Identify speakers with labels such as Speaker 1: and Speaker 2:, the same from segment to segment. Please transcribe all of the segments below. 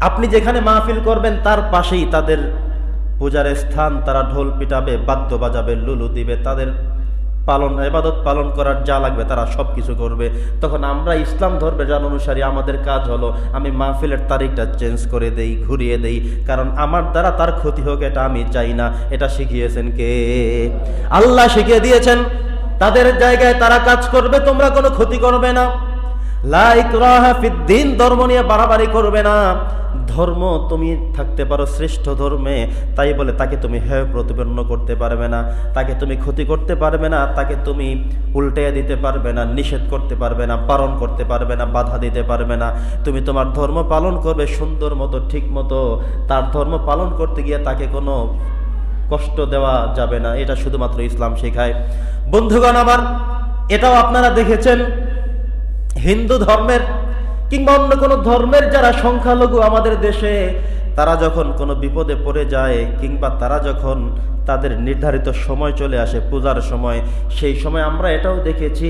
Speaker 1: আপনি যেখানে মাহফিল করবেন, তার পাশেই তাদের পূজার স্থান, তারা ঢোল পিটাবে, বাদ্য বাজাবে, লুলু দিবে, তাদের পালন এবাদত পালন করার যা লাগবে তারা সব কিছু করবে। তখন আমরা ইসলাম ধর্মের যান অনুসারী, আমাদের কাজ হলো, আমি মাহফিলের তারিখটা চেঞ্জ করে দেই, ঘুরিয়ে দেই, কারণ আমার দ্বারা তার ক্ষতি হোক, এটা আমি চাই না, এটা শিখিয়েছেন কে? আল্লাহ শিখিয়ে দিয়েছেন, তাদের জায়গায় তারা কাজ করবে, তোমরা কোনো ক্ষতি করবে না। দিন ধর্ম নিয়ে বাড়াবাড়ি করবে না। ধর্ম তুমি থাকতে পারো শ্রেষ্ঠ ধর্মে, তাই বলে তাকে তুমি হেয় প্রতিপন্ন করতে পারবে না। তাকে তুমি ক্ষতি করতে পারবে না, তাকে তুমি উল্টে দিতে পারবে না, নিষেধ করতে পারবে না, পালন করতে পারবে না, বাধা দিতে পারবে না। তুমি তোমার ধর্ম পালন করবে সুন্দর মতো, ঠিক মতো। তার ধর্ম পালন করতে গিয়ে তাকে কোনো কষ্ট দেওয়া যাবে না। এটা শুধুমাত্র ইসলাম শেখায়। বন্ধুগণ আমার, এটাও আপনারা দেখেছেন। হিন্দু ধর্মের কিংবা অন্য কোনো ধর্মের যারা সংখ্যালঘু আমাদের দেশে, তারা যখন কোনো বিপদে পড়ে যায় কিংবা তারা যখন তাদের নির্ধারিত সময় চলে আসে, পূজার সময়। সেই সময় আমরা এটাও দেখেছি,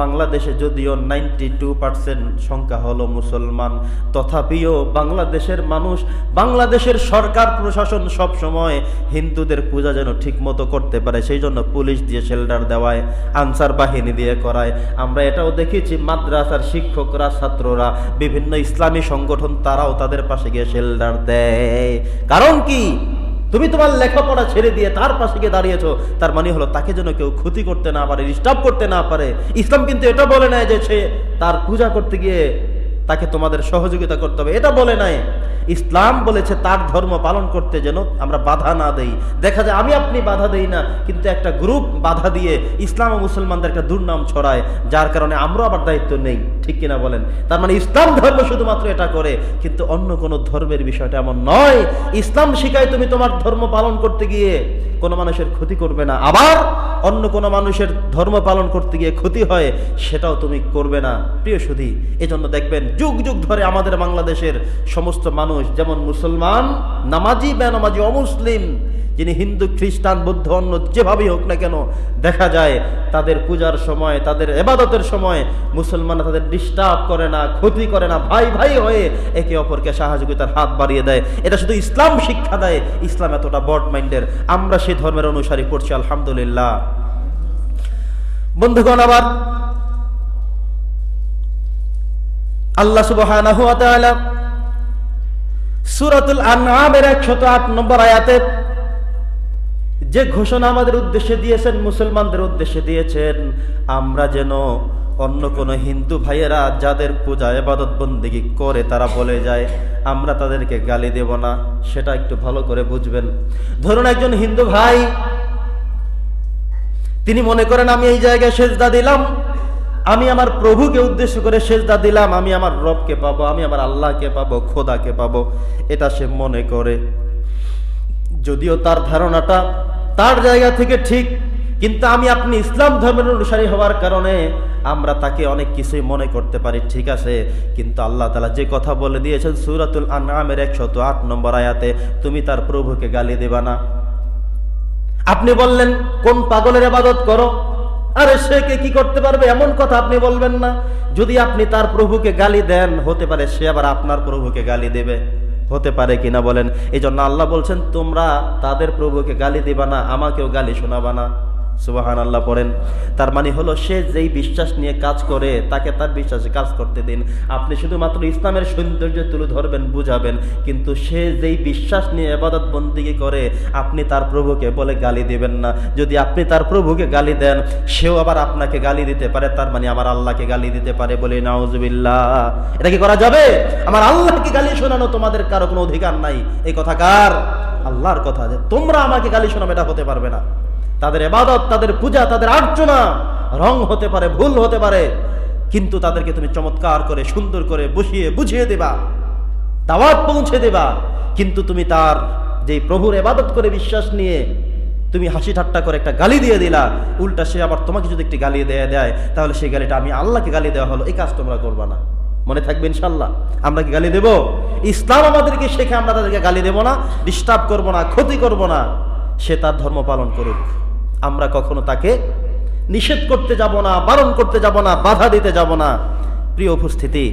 Speaker 1: বাংলাদেশে যদিও নাইনটি টু পার্সেন্ট সংখ্যা হলো মুসলমান, তথাপিও বাংলাদেশের মানুষ, বাংলাদেশের সরকার, প্রশাসন সব সময় হিন্দুদের পূজা যেন ঠিকমতো করতে পারে, সেই জন্য পুলিশ দিয়ে শেল্টার দেওয়ায়, আনসার বাহিনী দিয়ে করায়। আমরা এটাও দেখেছি, মাদ্রাসার শিক্ষকরা, ছাত্ররা, বিভিন্ন ইসলামী সংগঠন, তারাও তাদের পাশে গিয়ে শেল্টার দেয়। কারণ কি? তুমি তোমার লেখাপড়া ছেড়ে দিয়ে তার পাশে গিয়ে দাঁড়িয়েছ, তার মানে হলো তাকে যেন কেউ ক্ষতি করতে না পারে ডিস্টার্ব করতে না পারে। ইসলাম কিন্তু এটা বলে নেয় যে সে তার পূজা করতে গিয়ে তাকে তোমাদের সহযোগিতা করতে হবে। এটা বলে নাই। ইসলাম বলেছে তার ধর্ম পালন করতে যেন আমরা বাধা না দেই। দেখা যায় আমি আপনি বাধা দেই না, কিন্তু একটা গ্রুপ বাধা দিয়ে ইসলাম ও মুসলমানদের একটা দুর্নাম ছড়ায়, যার কারণে আমরা আবার দায়িত্ব নেই। ঠিক কিনা বলেন? তার মানে ইসলাম ধর্ম শুধুমাত্র এটা করে, কিন্তু অন্য কোনো ধর্মের বিষয়টা এমন নয়। ইসলাম শিখায় তুমি তোমার ধর্ম পালন করতে গিয়ে কোনো মানুষের ক্ষতি করবে না। আবার অন্য কোনো মানুষের ধর্ম পালন করতে গিয়ে ক্ষতি হয়, সেটাও তুমি করবে না। প্রিয় সুধী, এজন্য দেখবেন যুগ যুগ ধরে আমাদের বাংলাদেশের সমস্ত মানুষ, যেমন মুসলমান, নামাজি, বেনামাজি, অমুসলিম, যিনি হিন্দু, খ্রিস্টান, বৌদ্ধ, অন্য যেভাবেই হোক না কেন, দেখা যায় তাদের পূজার সময়, তাদের এবাদতের সময় মুসলমানরা তাদের ডিস্টার্ব করে না, ক্ষতি করে না, ভাই ভাই হয়ে একে অপরকে সহযোগিতার হাত বাড়িয়ে দেয়। এটা শুধু ইসলাম শিক্ষা দেয়, ইসলাম এতটা বড মাইন্ডের। আমরা সেই ধর্মের অনুসারী পড়ছি, আলহামদুলিল্লাহ। বন্ধুগণ, আবার আল্লাহ তাআলা সূরাতুল আনআমের 108 নম্বর আয়াতে যে ঘোষণা আমাদের উদ্দেশ্যে দিয়েছেন, মুসলমানদের উদ্দেশ্যে দিয়েছেন, আমরা যেন অন্য কোনো হিন্দু ভাইয়েরা যাদের পূজা এবাদত বন্দিগি করে তারা বলে যায়, আমরা তাদেরকে গালি দেব না, সেটা একটু ভালো করে বুঝবেন। ধরুন একজন হিন্দু ভাই, তিনি মনে করেন, আমি এই জায়গায় সেজদা দিলাম আমি আমার প্রভুকে উদ্দেশ্য করে সেজদা দিলাম, আমি আমার রবকে পাবো, আমি আমার আল্লাহকে পাবো, খোদাকে পাবো, এটা সে মনে করে। যদিও তার ধারণাটা তার জায়গা থেকে ঠিক, কিন্তু আমি আপনি ইসলাম ধর্মের অনুসারী হওয়ার কারণে আমরা তাকে অনেক কিছুই মনে করতে পারি, ঠিক আছে? কিন্তু আল্লাহ তালা যে কথা বলে দিয়েছেন সুরাতুল আনামের একশত আট নম্বর আয়াতে, তুমি তার প্রভুকে গালি দেবা না। আপনি বললেন, কোন পাগলের আবাদত করো? আরে সে কে কি করতে পারবে? এমন কথা আপনি বলবেন না। যদি আপনি তার প্রভুকে গালি দেন, হতে পারে সে আবার আপনার প্রভুকে গালি দেবে। হতে পারে কিনা বলেন? এই জন্য আল্লাহ বলছেন, তোমরা তাদের প্রভুকে গালি দিবা না, আমাকেও গালি শোনাবা না। সুবাহান আল্লাহ পড়েন। তার মানে হলো সে যেই বিশ্বাস নিয়ে কাজ করে, তাকে তার বিশ্বাসে কাজ করতে দিন। আপনি শুধুমাত্র ইসলামের সৌন্দর্য তুলে ধরবেন, বুঝাবেন, কিন্তু সে যেই বিশ্বাস নিয়ে এবাদত বন্দিগি করে, আপনি তার প্রভুকে বলে গালি দিবেন না। যদি আপনি তার প্রভুকে গালি দেন, সেও আবার আপনাকে গালি দিতে পারে, তার মানে আমার আল্লাহকে গালি দিতে পারে বলে নাউজুবিল্লাহ। এটা কি করা যাবে? আমার আল্লাহকে গালি শোনানো তোমাদের কারও কোনো অধিকার নাই। এই কথা কার? আল্লাহর কথা যে তোমরা আমাকে গালি শোনাবে, এটা হতে পারবে না। তাদের এবাদত তাদের পূজা, তাদের আর্চনা রং হতে পারে, ভুল হতে পারে, কিন্তু তাদেরকে তুমি চমৎকার করে, সুন্দর করে বসিয়ে বুঝিয়ে দেবা, দাওয়াত পৌঁছে দেবা, কিন্তু তুমি তার যে প্রভুর এবাদত করে বিশ্বাস নিয়ে তুমি হাসি ঠাট্টা করে একটা গালি দিয়ে দিলা, উল্টা সে আবার তোমাকে যদি একটি গালি দেয় দেয়, তাহলে সেই গালিটা আমি আল্লাহকে গালি দেওয়া হলো, এই কাজ তোমরা করবা না। মনে থাকবে ইনশাল্লাহ আমরা কি গালি দেব? ইসলাম আমাদেরকে শেখে, আমরা তাদেরকে গালি দেব না ডিস্টার্ব করব না, ক্ষতি করব না, সে তার ধর্ম পালন করুক। আমরা কখনো তাকে নিষেধ করতে যাব না, বারণ করতে যাব না, বাধা দিতে যাব না। প্রিয় উপস্থিতি,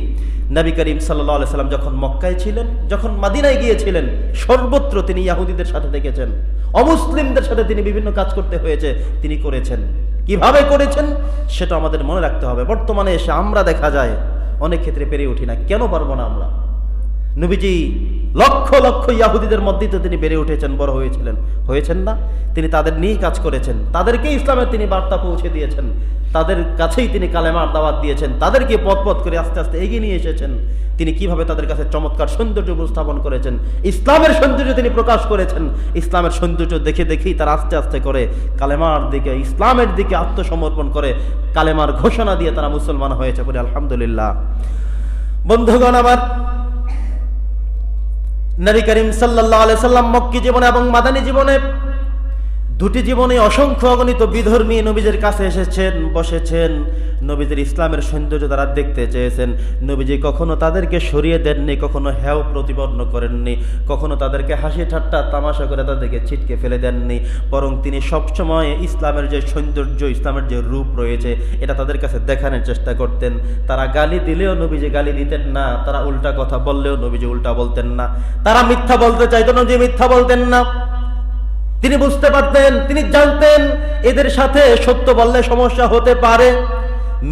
Speaker 1: নবী করিম সাল্লাহ সাল্লাম যখন মক্কায় ছিলেন, যখন মাদিনায় গিয়েছিলেন, সর্বত্র তিনি ইয়াহুদিদের সাথে দেখেছেন, অমুসলিমদের সাথে তিনি বিভিন্ন কাজ করতে হয়েছে, তিনি করেছেন। কীভাবে করেছেন, সেটা আমাদের মনে রাখতে হবে। বর্তমানে এসে আমরা দেখা যায়, অনেক ক্ষেত্রে পেরে উঠি না। কেন পারব না আমরা? নবীজি লক্ষ লক্ষ ইয়াহুদিদের মধ্যেই তো তিনি বেড়ে উঠেছেন, বড় হয়েছিলেন। হয়েছেন না? তিনি তাদের নিয়েই কাজ করেছেন। তাদেরকে ইসলামের তিনি বার্তা পৌঁছে দিয়েছেন। তাদের কাছেই তিনি কালেমার দাওয়াত দিয়েছেন। তাদেরকে পথ পথ করে আস্তে আস্তে এগিয়ে নিয়ে এসেছেন। তিনি কীভাবে তাদের কাছে চমৎকার সৌন্দর্য উপস্থাপন করেছেন? ইসলামের সৌন্দর্য তিনি প্রকাশ করেছেন। ইসলামের সৌন্দর্য দেখে দেখেই তারা আস্তে আস্তে করে কালেমার দিকে, ইসলামের দিকে আত্মসমর্পণ করে কালেমার ঘোষণা দিয়ে তারা মুসলমান হয়েছে বলে আলহামদুলিল্লাহ। বন্ধুগণ, আমার নবী করিম সাল্লাহ সাল্লাম মক্কি জীবনে এবং মাদানী জীবনে দুটি জীবনে অসংখ্য অগণিত বিধর্মী নবীজের কাছে এসেছেন, বসেছেন। নবীদের ইসলামের সৌন্দর্য তারা দেখতে চেয়েছেন। নবীজি কখনো তাদেরকে সরিয়ে দেননি, কখনো হ্যাও প্রতিপন্ন করেননি, কখনো তাদেরকে হাসি ঠাট্টা, তামাশা করে তাদেরকে ছিটকে ফেলে দেননি। বরং তিনি সবসময় ইসলামের যে সৌন্দর্য, ইসলামের যে রূপ রয়েছে, এটা তাদের কাছে দেখানোর চেষ্টা করতেন। তারা গালি দিলেও নবীজি গালি দিতেন না, তারা উল্টা কথা বললেও নবীজি উল্টা বলতেন না। তারা মিথ্যা বলতে চাইতো, নবীজি মিথ্যা বলতেন না। তিনি বুঝতে পারতেন, তিনি জানতেন, এদের সাথে সত্য বললে সমস্যা হতে পারে,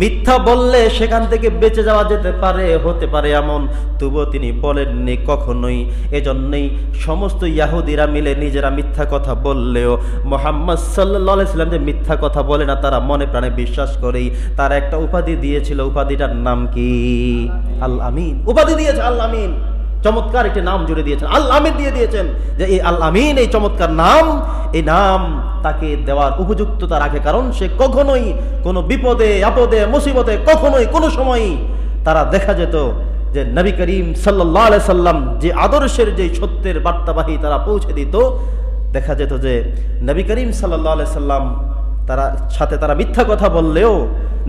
Speaker 1: মিথ্যা বললে সেখান থেকে বেঁচে যাওয়া যেতে পারে, হতে পারে এমন। তবুও তিনি বলেননি কখনোই। এজন্যই সমস্ত ইয়াহুদিরা মিলে নিজেরা মিথ্যা কথা বললেও, মোহাম্মদ সাল্লাহ সাল্লাম যে মিথ্যা কথা বলে না, তারা মনে প্রাণে বিশ্বাস করেই তার একটা উপাধি দিয়েছিল। উপাধিটার নাম কি? আল আমিন উপাধি দিয়েছে আল আমিন চমৎকার একটি নাম জুড়ে দিয়েছেন, আল আমিন দিয়ে দিয়েছেন যে এই আল আমিন, এই চমৎকার নাম, এই নাম তাকে দেওয়ার উপযুক্ততা রাখে কারণ সে কখনোই কোনো বিপদে, আপদে, মুসিবতে, কখনোই কোনো সময়ই তারা দেখা যেত যে নবী করিম সাল্লাহ সাল্লাম যে আদর্শের যে সত্যের বার্তাবাহী তারা পৌঁছে দিত, দেখা যেত যে নবী করিম সাল্লাহ সাল্লাম তারা সাথে তারা মিথ্যা কথা বললেও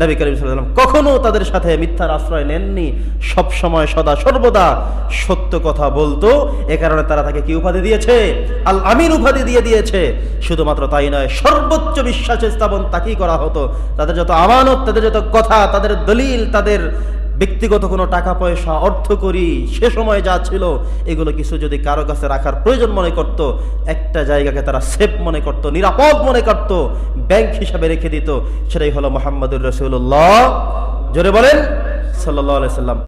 Speaker 1: নবী করিম সাল্লাম কখনো তাদের সাথে মিথ্যার আশ্রয় নেননি। সব সময় সদা সর্বদা সত্য কথা বলতো। এ কারণে তারা তাকে কি উপাধি দিয়েছে? আল আমির উপাধি দিয়ে দিয়েছে। শুধুমাত্র তাই নয়, সর্বোচ্চ বিশ্বাস স্থাপন তাকেই করা হতো। তাদের যত আমানত, তাদের যত কথা, তাদের দলিল, তাদের ব্যক্তিগত কোনো টাকা পয়সা অর্থ করি সে সময় যা ছিল, এগুলো কিছু যদি কারও কাছে রাখার প্রয়োজন মনে করত, একটা জায়গাকে তারা সেফ মনে করত, নিরাপদ মনে করত, ব্যাংক হিসাবে রেখে দিত, সেটাই হলো মোহাম্মদুর রসুল্লাহ জোরে বলেন সাল্লাহ সাল্লাম